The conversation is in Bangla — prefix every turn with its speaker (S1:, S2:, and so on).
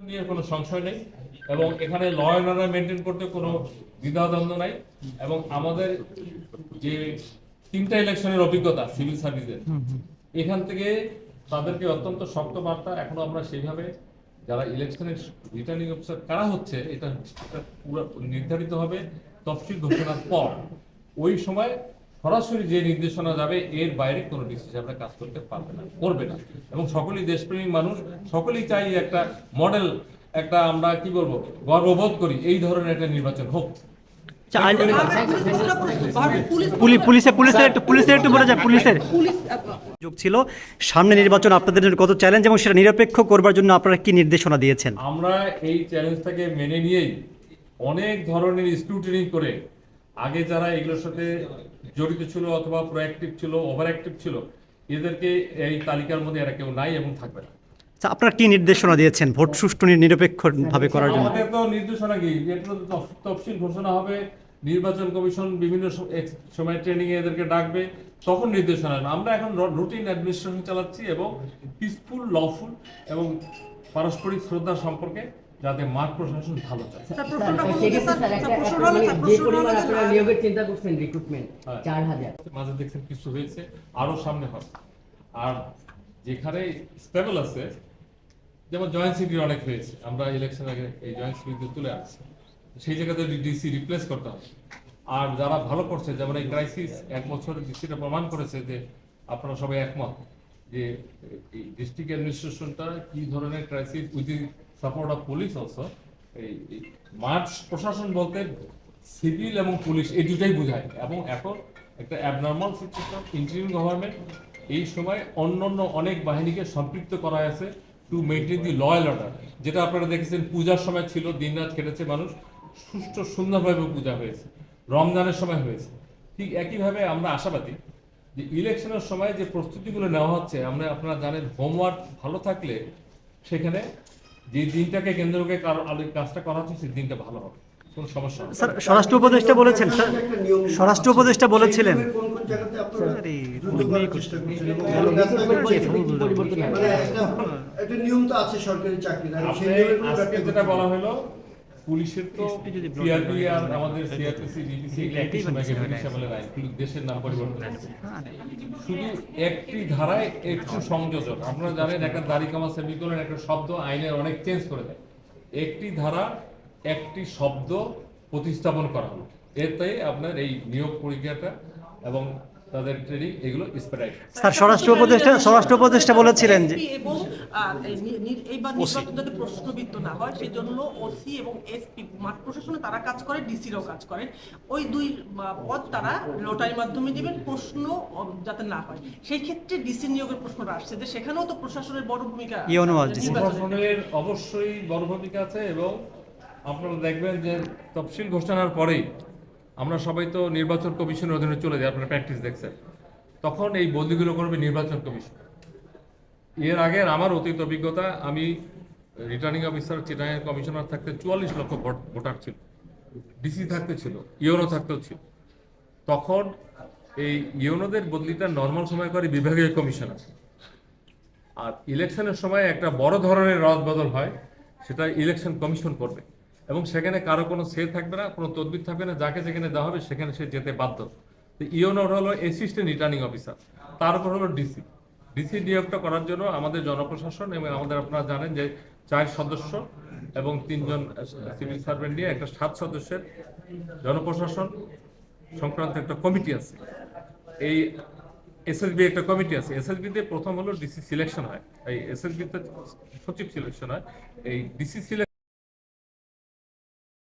S1: নিয়ে কোনো সংশয় নেই এবং এখানে ল অ্যান্ড অর্ডার মেনটেন করতে কোনো দ্বিধাদ্বন্দ্ব নাই এবং আমাদের যে তিনটা ইলেকশনের অভিজ্ঞতা সিভিল সার্ভিসের এখান থেকে তাদেরকে অত্যন্ত শক্ত বার্তা এখনও আমরা সেইভাবে যারা ইলেকশনের রিটার্নিং অফিসার কারা হচ্ছে এটা পুরো নির্ধারিত হবে তফসিল ঘোষণার পর ওই সময় সরাসরি যে নির্দেশনা যাবে এর বাইরে কোনো ডিসিশন আমরা কাজ করতে পারবে না করবে না। এবং সকলেই দেশপ্রেমিক মানুষ সকলেই চাই একটা মডেল একটা আমরা কি বলব গর্ববোধ করি এই ধরনের একটা নির্বাচন হোক।
S2: আজ-
S3: পুলিশ
S2: পুলি- পুলিশের পুলিশের একটু পুলিশের একটু বলে যায় পুলিশের।
S3: পুলিশ
S2: যোগ ছিল। সামনে নির্বাচন আপনাদের জন্য কত চ্যালেঞ্জ এবং সেটা নিরপেক্ষ করবার জন্য আপনারা কি নির্দেশনা দিয়েছেন?
S1: আমরা এই চ্যালেঞ্জটাকে মেনে নিয়েই অনেক ধরনের স্ক্রুটিনি করে আগে যারা এগুলোর সাথে জড়িত ছিল অথবা প্রোঅ্যাক্টিভ ছিল ওভার অ্যাক্টিভ ছিল এদেরকে এই তালিকার মধ্যে এরা কেউ নাই এবং থাকবে না।
S2: আচ্ছা, আপনারা কি নির্দেশনা দিয়েছেন ভোট সুষ্ঠু নিরপেক্ষ ভাবে করার জন্য?
S1: আমাদের তো নির্দেশনা কি? তফসিল ঘোষণা হবে নির্বাচন কমিশন বিভিন্ন সময় ট্রেনিং এ এদেরকে ডাকবে তখন নির্দেশনা। আমরা এখন রুটিন অ্যাডমিনিস্ট্রেশন চালাচ্ছি এবং পিসফুল লফুল এবং পারস্পরিক শ্রদ্ধা সম্পর্কে যাতে মাঠ প্রশাসন ভালো চায়।
S4: নিয়োগের চিন্তা করছেন রিক্রুটমেন্ট
S1: হ্যাঁ।
S4: চার হাজার।
S1: মাঝে দেখছেন কিছু হয়েছে আরও সামনে হবে। আর যেখানে স্টেবল আছে যেমন জয়েন্ট সিটি অনেক হয়েছে আমরা ইলেকশন আগে এই জয়েন্ট সিটি তুলে আসছি সেই জায়গাতে ডিসি রিপ্লেস করতে হবে আর যারা ভালো করছে যেমন এই ক্রাইসিস এক বছর ডিসিটা প্রমাণ করেছে যে আপনারা সবাই একমত যে এই ডিস্ট্রিক্ট অ্যাডমিনিস্ট্রেশনটা কি ধরনের crisis with support of police also এই মাঠ প্রশাসন বলতে সিভিল এবং পুলিশ এই দুটাই বোঝায়। এবং এখন একটা অ্যাবনর্মাল সিচুয়েশন ইন্টারিম গভর্নমেন্ট এই সময় অন্যান্য অনেক বাহিনীকে সম্পৃক্ত করা হয়েছে to maintain the law and order যেটা আপনারা দেখেছেন, পূজার সময় ছিল, দিনরাত কেটেছে মানুষ, সুষ্ঠু সুন্দরভাবে পূজা হয়েছে, রমজানের সময় হয়েছে। ঠিক একইভাবে আমরা আশাবাদী যে ইলেকশনের সময় যে প্রস্তুতিগুলো নেওয়া হচ্ছে, আমরা, আপনারা জানেন হোমওয়ার্ক ভালো থাকলে সেখানে যে দিনটাকে কেন্দ্র করে কার- আলো- কাজটা করা হচ্ছে সেই দিনটা ভালো হবে। কোনো সমস্যা
S2: স্যার স্বরাষ্ট্র উপদেষ্টা বলেছেন স্যার। স্বরাষ্ট্র উপদেষ্টা বলেছিলেন।
S4: মানে
S5: একটা নিয়ম তো আছে সরকারি ব্যাখ্যা
S1: যেটা বলা হলো পুলিশের তো সিআরপি আর আমাদের সিআরপিসি ডিপিসি একই সময় দেশের নাম পরিবর্তন হয়েছে শুধু একটি ধারায় একটু সংযোজন আপনারা জানেন একটা দাড়ি কামা সেমিকোলন একটা শব্দ আইনের অনেক চেঞ্জ করে দেয়। একটি ধারা একটি শব্দ প্রতিস্থাপন করা হলো। এতে আপনার এই নিয়োগ পরীক্ষাটা এবং তাদের ট্রেনিং এগুলো স্প্রাইট
S2: স্যার স্বরাষ্ট্র উপদেষ্টা স্বরাষ্ট্র উপদেষ্টা বলেছিলেন যে
S3: এবং এইবার নির্বাচন যাতে প্রশ্নবিদ্ধ না হয় সেই জন্য ওসি এবং এসপি মাঠ প্রশাসনে তারা কাজ করে ডিসিরাও কাজ করে। ওই দুই পদ তারা লটারির মাধ্যমে দিবেন প্রশ্ন যাতে না হয়। সেই ক্ষেত্রে ডিসি নিয়োগের প্রশ্নটা আসছে যে সেখানেও তো প্রশাসনের বড় ভূমিকা
S1: প্রশাসনের অবশ্যই বড় ভূমিকা আছে এবং আপনারা দেখবেন যে তফসিল ঘোষণার পরেই আমরা সবাই তো নির্বাচন কমিশনের অধীনে চলে যাই, আপনারা প্র্যাকটিস দেখছেন। তখন এই বদলিগুলো করবে নির্বাচন কমিশন। এর আগে আমার অতীত অভিজ্ঞতা, আমি রিটার্নিং অফিসার চিটাঙের কমিশনার থাকতে চুয়াল্লিশ লক্ষ ভোট- ভোটার ছিল। ডিসি থাকতে ছিল ইউনো থাকতেও ছিল। তখন এই ইউনোদের বদলিটা নর্মাল সময় করে বিভাগীয় কমিশনার আর ইলেকশনের সময় একটা বড় ধরনের রদ বদল হয়, সেটা ইলেকশন কমিশন করবে। এবং সেখানে কারও কোনো সে থাকবে না, কোনো তদবির থাকবে না, যাকে যেখানে দেওয়া হবে সেখানে সে যেতে বাধ্য। ইওনোর হলো অ্যাসিস্ট্যান্ট রিটার্নিং অফিসার তার উপর হলো ডিসি ডিসি নিয়োগটা করার জন্য আমাদের জনপ্রশাসন এবং আমাদের আপনারা জানেন যে চার সদস্য এবং তিনজন সিভিল সার্ভেন্ট নিয়ে একটা সাত সদস্যের জনপ্রশাসন সংক্রান্ত একটা কমিটি আছে। এই এসএসবি একটা কমিটি আছে। এসএসবি তে প্রথম হলো ডিসি সিলেকশন হয়। এই এসএসবি তে সচিব সিলেকশন হয়। এই ডিসি সিলেকশন